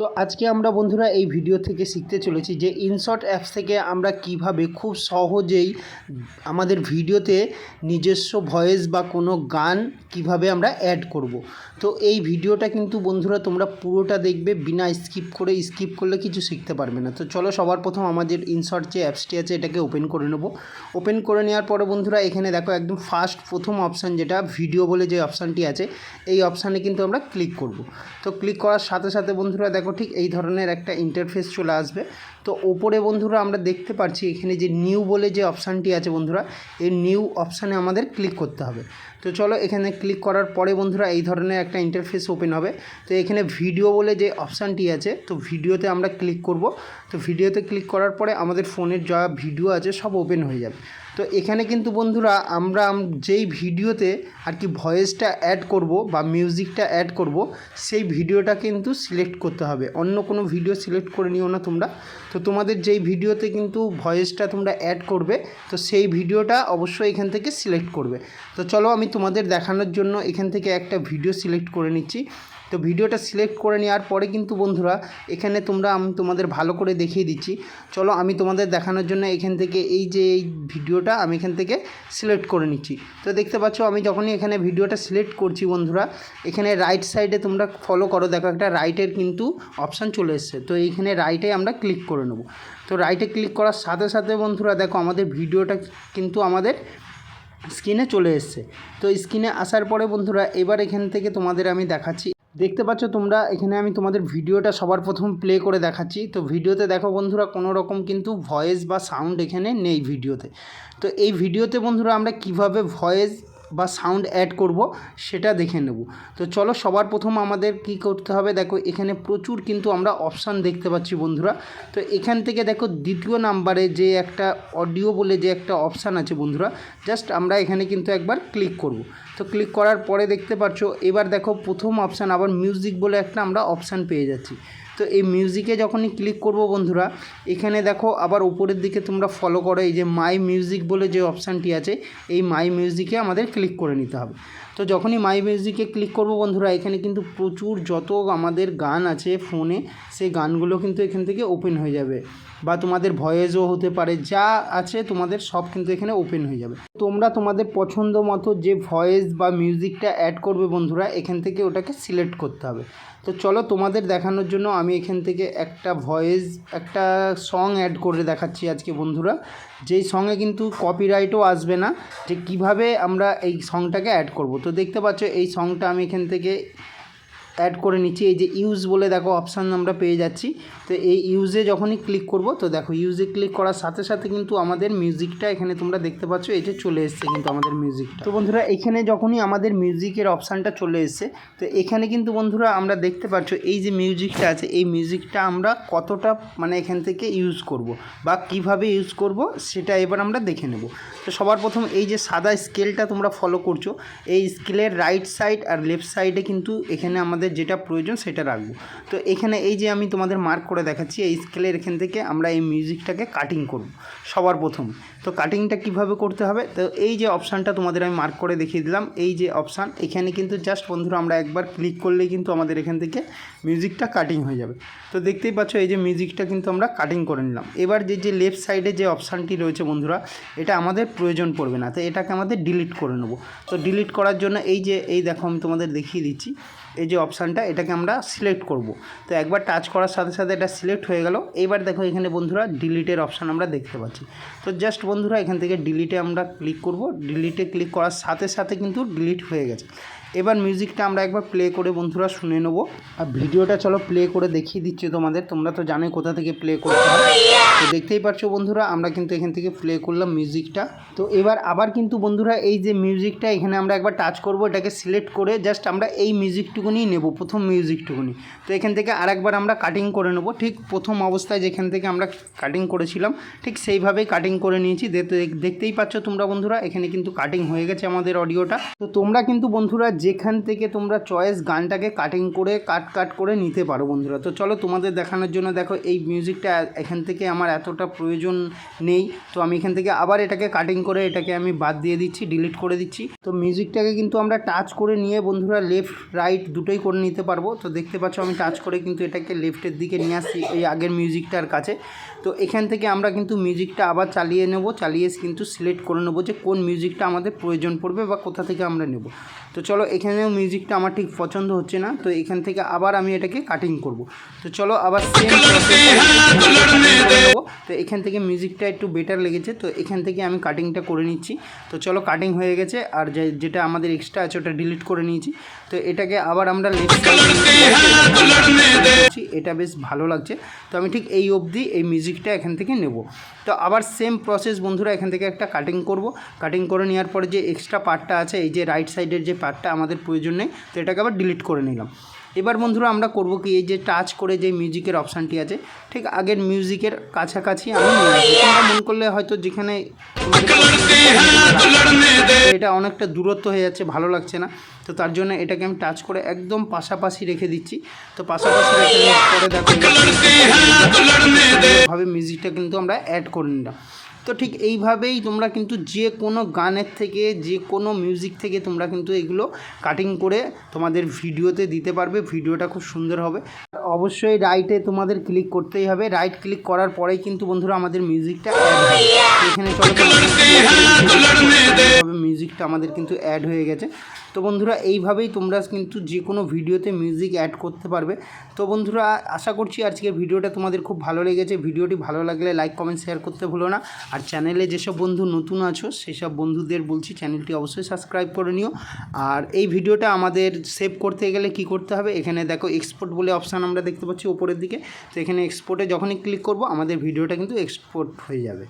তো আজকে আমরা বন্ধুরা এই ভিডিও থেকে শিখতে চলেছি যে ইনশর্ট অ্যাপস থেকে আমরা কীভাবে খুব সহজেই আমাদের ভিডিওতে নিজস্ব ভয়েস বা কোনো গান কীভাবে আমরা অ্যাড করব। তো এই ভিডিওটা কিন্তু বন্ধুরা তোমরা পুরোটা দেখবে, বিনা স্কিপ করে স্কিপ করলে কিছু শিখতে পারবে না। তো চলো সবার প্রথম আমাদের ইনশর্ট যে অ্যাপসটি আছে এটাকে ওপেন করে নেব। ওপেন করে নেওয়ার পরে বন্ধুরা এখানে দেখো একদম ফার্স্ট প্রথম অপশান যেটা ভিডিও বলে যে অপশানটি আছে, এই অপশানে কিন্তু আমরা ক্লিক করব। তো ক্লিক করার সাথে সাথে বন্ধুরা দেখো ঠিক এই ধরনের একটা ইন্টারফেস চলে আসবে। তো ওপরে বন্ধুরা আমরা দেখতে পাচ্ছি এখানে যে নিউ বলে যে অপশানটি আছে বন্ধুরা, এই নিউ অপশানে আমাদের ক্লিক করতে হবে। তো চলো এখানে ক্লিক করার পরে বন্ধুরা এই ধরনের একটা ইন্টারফেস ওপেন হবে। তো এখানে ভিডিও বলে যে অপশানটি আছে, তো ভিডিওতে আমরা ক্লিক করব। তো ভিডিওতে ক্লিক করার পরে আমাদের ফোনের যা ভিডিও আছে সব ওপেন হয়ে যাবে। তো এখানে কিন্তু বন্ধুরা আমরা যেই ভিডিওতে আর কি ভয়েসটা অ্যাড করব বা মিউজিকটা অ্যাড করব, সেই ভিডিওটা কিন্তু সিলেক্ট করতে হবে। অন্য কোনো ভিডিও সিলেক্ট করে নিও না তোমরা। তো তোমাদের যেই ভিডিওতে কিন্তু ভয়েসটা তোমরা অ্যাড করবে, তো সেই ভিডিওটা অবশ্যই এখান থেকে সিলেক্ট করবে। তো চলো আমি তোমাদের দেখানোর জন্য এখান থেকে একটা ভিডিও সিলেক্ট করে নিচ্ছি। তো ভিডিওটা সিলেক্ট করে নেওয়ার পরে কিন্তু বন্ধুরা, এখানে তোমরা আমি, তোমাদের ভালো করে দেখিয়ে দিচ্ছি। চলো আমি তোমাদের দেখানোর জন্য এখান থেকে এই যে এই ভিডিওটা আমি এখান থেকে সিলেক্ট করে নিচ্ছি। তো দেখতে পাচ্ছ, আমি যখনই এখানে ভিডিওটা সিলেক্ট করছি বন্ধুরা, এখানে রাইট সাইডে তোমরা ফলো করো। দেখো একটা রাইটের কিন্তু অপশান চলে এসছে। তো এইখানে রাইটে আমরা ক্লিক করে নেব। তো রাইটে ক্লিক করার সাথে সাথে বন্ধুরা, দেখো আমাদের ভিডিওটা কিন্তু আমাদের স্ক্রিনে চলে এসছে। তো স্ক্রিনে আসার পরে বন্ধুরা, এবার এখান থেকে তোমাদের আমি দেখাচ্ছি। দেখতে পাচ্ছ তোমরা, এখানে আমি তোমাদের ভিডিওটা সবার প্রথম প্লে করে দেখাচ্ছি। তো ভিডিওতে দেখো বন্ধুরা, কোনো রকম কিন্তু ভয়েস বা সাউন্ড এখানে নেই ভিডিওতে। তো এই ভিডিওতে বন্ধুরা আমরা কীভাবে ভয়েস বা সাউন্ড অ্যাড করব, সেটা দেখে নেব। তো চলো সবার প্রথম আমাদের কি করতে হবে, দেখো এখানে প্রচুর কিন্তু আমরা অপশান দেখতে পাচ্ছি বন্ধুরা। তো এখান থেকে দেখো দ্বিতীয় নাম্বারে যে একটা অডিও বলে যে একটা অপশান আছে বন্ধুরা জাস্ট আমরা এখানে কিন্তু একবার ক্লিক করব। তো ক্লিক করার পরে দেখতে পাচ্ছ, এবার দেখো প্রথম অপশান আবার মিউজিক বলে একটা আমরা অপশান পেয়ে যাচ্ছি। তো এই মিউজিকে যখনই ক্লিক করব বন্ধুরা, এখানে দেখো আবার উপরের দিকে তোমরা ফলো করো, এই যে মাই মিউজিক বলে যে অপশানটি আছে, এই মাই মিউজিকে আমাদের ক্লিক করে নিতে হবে। তো যখনই মাই মিউজিকে ক্লিক করব বন্ধুরা, এখানে কিন্তু প্রচুর যত আমাদের গান আছে ফোনে সেই গানগুলো কিন্তু এখান থেকে ওপেন হয়ে যাবে। বা তোমাদের ভয়েসও হতে পারে, যা আছে তোমাদের সব কিন্তু এখানে ওপেন হয়ে যাবে। তোমরা তোমাদের পছন্দ মতো যে ভয়েস বা মিউজিকটা অ্যাড করবে বন্ধুরা, এখান থেকে ওটাকে সিলেক্ট করতে হবে। তো চলো তোমাদের দেখানোর জন্য আমি এখান থেকে একটা ভয়েস, একটা সং অ্যাড করে দেখাচ্ছি আজকে বন্ধুরা। যেই সঙ্গে কিন্তু কপিরাইটও আসবে না, যে কীভাবে আমরা এই সংটাকে অ্যাড করব। তো দেখতে পাচ্ছ এই সংটা আমি এখান থেকে অ্যাড করে নিচ্ছি। এই যে ইউজ বলে দেখো অপশান আমরা পেয়ে যাচ্ছি। তো এই ইউজে যখনই ক্লিক করব, তো দেখো ইউজে ক্লিক করার সাথে সাথে কিন্তু আমাদের মিউজিকটা এখানে তোমরা দেখতে পাচ্ছ, এই যে চলে এসছে কিন্তু আমাদের মিউজিকটা তো বন্ধুরা, এখানে যখনই আমাদের মিউজিকের অপশানটা চলে এসছে, তো এখানে কিন্তু বন্ধুরা আমরা দেখতে পাচ্ছ এই যে মিউজিকটা আছে, এই মিউজিকটা আমরা কতটা মানে এখান থেকে ইউজ করব বা কীভাবে ইউজ করব সেটা এবার আমরা দেখে নেব। তো সবার প্রথম এই যে সাদা স্কেলটা তোমরা ফলো করছ, এই স্কেলের রাইট সাইড আর লেফট সাইডে কিন্তু এখানে আমাদের যেটা প্রয়োজন সেটা রাখব। তো এখানে এই যে আমি তোমাদের মার্ক করে দেখাচ্ছি, এই স্কেলের এখান থেকে আমরা এই মিউজিকটাকে কাটিং করব, সবার প্রথম। তো কাটিংটা কীভাবে করতে হবে? তো এই যে অপশানটা তোমাদের আমি মার্ক করে দেখিয়ে দিলাম, এই যে অপশান এখানে কিন্তু জাস্ট বন্ধুরা আমরা একবার ক্লিক করলেই কিন্তু আমাদের এখান থেকে মিউজিকটা কাটিং হয়ে যাবে। তো দেখতেই পাচ্ছ এই যে মিউজিকটা কিন্তু আমরা কাটিং করে নিলাম। এবার যে যে লেফট সাইডে যে অপশানটি রয়েছে বন্ধুরা, এটা আমাদের প্রয়োজন পড়বে না। তো এটাকে আমাদের ডিলিট করে নেব। তো ডিলিট করার জন্য এই যে, এই দেখো আমি তোমাদের দেখিয়ে দিচ্ছি। এই যে অপশানটা এটাকে আমরা সিলেক্ট করব। তো একবার টাচ করার সাথে সাথে এটা সিলেক্ট হয়ে গেল। এবার দেখো এখানে বন্ধুরা ডিলিটের অপশান আমরা দেখতে পাচ্ছি। তো জাস্ট বন্ধুরা এখান থেকে ডিলিটে আমরা ক্লিক করব। ডিলিটে ক্লিক করার সাথে সাথে কিন্তু ডিলিট হয়ে গেছে। এবার মিউজিকটা আমরা একবার প্লে করে বন্ধুরা শুনে নেব। আর ভিডিওটা চলো প্লে করে দেখিয়ে দিচ্ছি তোমাদের। তোমরা তো জানোই কোথা থেকে প্লে করতে তো দেখতেই পাচ্ছ বন্ধুরা, আমরা কিন্তু এখান থেকে প্লে করলাম মিউজিকটা তো এবার আবার কিন্তু বন্ধুরা, এই যে মিউজিকটা এখানে আমরা একবার টাচ করব, এটাকে সিলেক্ট করে জাস্ট আমরা এই মিউজিকটুকুনি নেব, প্রথম মিউজিকটুকুনি তো এখান থেকে আরেকবার আমরা কাটিং করে নেব, ঠিক প্রথম অবস্থায় যেখান থেকে আমরা কাটিং করেছিলাম, ঠিক সেইভাবেই কাটিং করে নিয়েছি। দেখতে- দেখতেই পাচ্ছ তোমরা বন্ধুরা, এখানে কিন্তু কাটিং হয়ে গেছে আমাদের অডিওটা তো তোমরা কিন্তু বন্ধুরা, যেখান থেকে তোমরা চয়েস গানটাকে কাটিং করে কাট কাট করে নিতে পারো বন্ধুরা। তো চলো তোমাদের দেখানোর জন্য দেখো, এই মিউজিকটা এখান থেকে আমার এতটা প্রয়োজন নেই। তো আমি এখান থেকে আবার এটাকে কাটিং করে এটাকে আমি বাদ দিয়ে দিচ্ছি ডিলিট করে দিচ্ছি। তো মিউজিকটাকে কিন্তু আমরা টাচ করে নিয়ে বন্ধুরা লেফট রাইট দুটোই করে নিতে পারব। তো দেখতে পাচ্ছ আমি টাচ করে কিন্তু এটাকে লেফটের দিকে নিয়ে আসছি এই আগের মিউজিকটার কাছে। তো এখান থেকে আমরা কিন্তু মিউজিকটা আবার চালিয়ে নেব চালিয়ে কিন্তু সিলেক্ট করে নেব যে কোন মিউজিকটা আমাদের প্রয়োজন পড়বে বা কোথা থেকে আমরা নেব। তো চলো এখানেও মিউজিকটা আমার ঠিক পছন্দ হচ্ছে না তো এখান থেকে আবার আমি এটাকে কাটিং করব। তো চলো আবার সেম তো এখান থেকে মিউজিকটা একটু বেটার লেগেছে তো এখান থেকে আমি কাটিংটা করে নিচ্ছি। তো চলো কাটিং হয়ে গেছে আর যেটা আমাদের এক্সট্রা আছে ওটা ডিলিট করে নিয়েছি। তো এটাকে আবার আমরা এটা বেশ ভালো লাগছে। তো আমি ঠিক এই অবধি এই মিউজিকটা এখান থেকে নেব। তো আবার সেম প্রসেস বন্ধুরা এখান থেকে একটা কাটিং করব। কাটিং করে নেওয়ার পরে যে এক্সট্রা পার্টটা আছে এই যে রাইট সাইডের যে পার্টটা আমাদের প্রয়োজন নেই তো এটাকে আবার ডিলিট করে নিলাম। এবার বন্ধুরা আমরা করব কি, এই যে টাচ করে যে মিউজিকের অপশানটি আছে, ঠিক আগের মিউজিকের কাছাকাছি আমি তোমরা মন করলে হয়তো যেখানে এটা অনেকটা দূরত্ব হয়ে যাচ্ছে, ভালো লাগছে না। তো তার জন্য এটাকে আমি টাচ করে একদম পাশাপাশি রেখে দিচ্ছি। তো পাশাপাশি রেখে পরে দেখো ভাবে মিউজিকটা কিন্তু আমরা অ্যাড করে নিলাম। তো ঠিক এইভাবেই তোমরা কিন্তু যে কোনো গানের থেকে যে কোনো মিউজিক থেকে তোমরা কিন্তু এগুলো কাটিং করে তোমাদের ভিডিওতে দিতে পারবে। ভিডিওটা খুব সুন্দর হবে। অবশ্যই রাইটে তোমাদের ক্লিক করতেই হবে। রাইট ক্লিক করার পরেই কিন্তু বন্ধুরা আমাদের মিউজিকটা এখানে চলো মিউজিকটা আমাদের কিন্তু অ্যাড হয়ে গেছে। তো বন্ধুরা, এইভাবেই তোমরা কিন্তু যে কোনো ভিডিওতে মিউজিক অ্যাড করতে পারবে। তো বন্ধুরা, আশা করছি আজকের ভিডিওটা তোমাদের খুব ভালো লেগেছে। ভিডিওটি ভালো লাগলে লাইক কমেন্ট শেয়ার করতে ভুলো না। আর চ্যানেলে যেসব বন্ধু নতুন আছো সেই সব বন্ধুদের বলছি চ্যানেলটি অবশ্যই সাবস্ক্রাইব করে নিও। আর এই ভিডিওটা আমাদের সেভ করতে গেলে কি করতে হবে? এখানে দেখো এক্সপোর্ট বলে অপশান আমরা দেখতে পাচ্ছি ওপরের দিকে। তো এখানে এক্সপোর্টে যখনই ক্লিক করব, আমাদের ভিডিওটা কিন্তু এক্সপোর্ট হয়ে যাবে।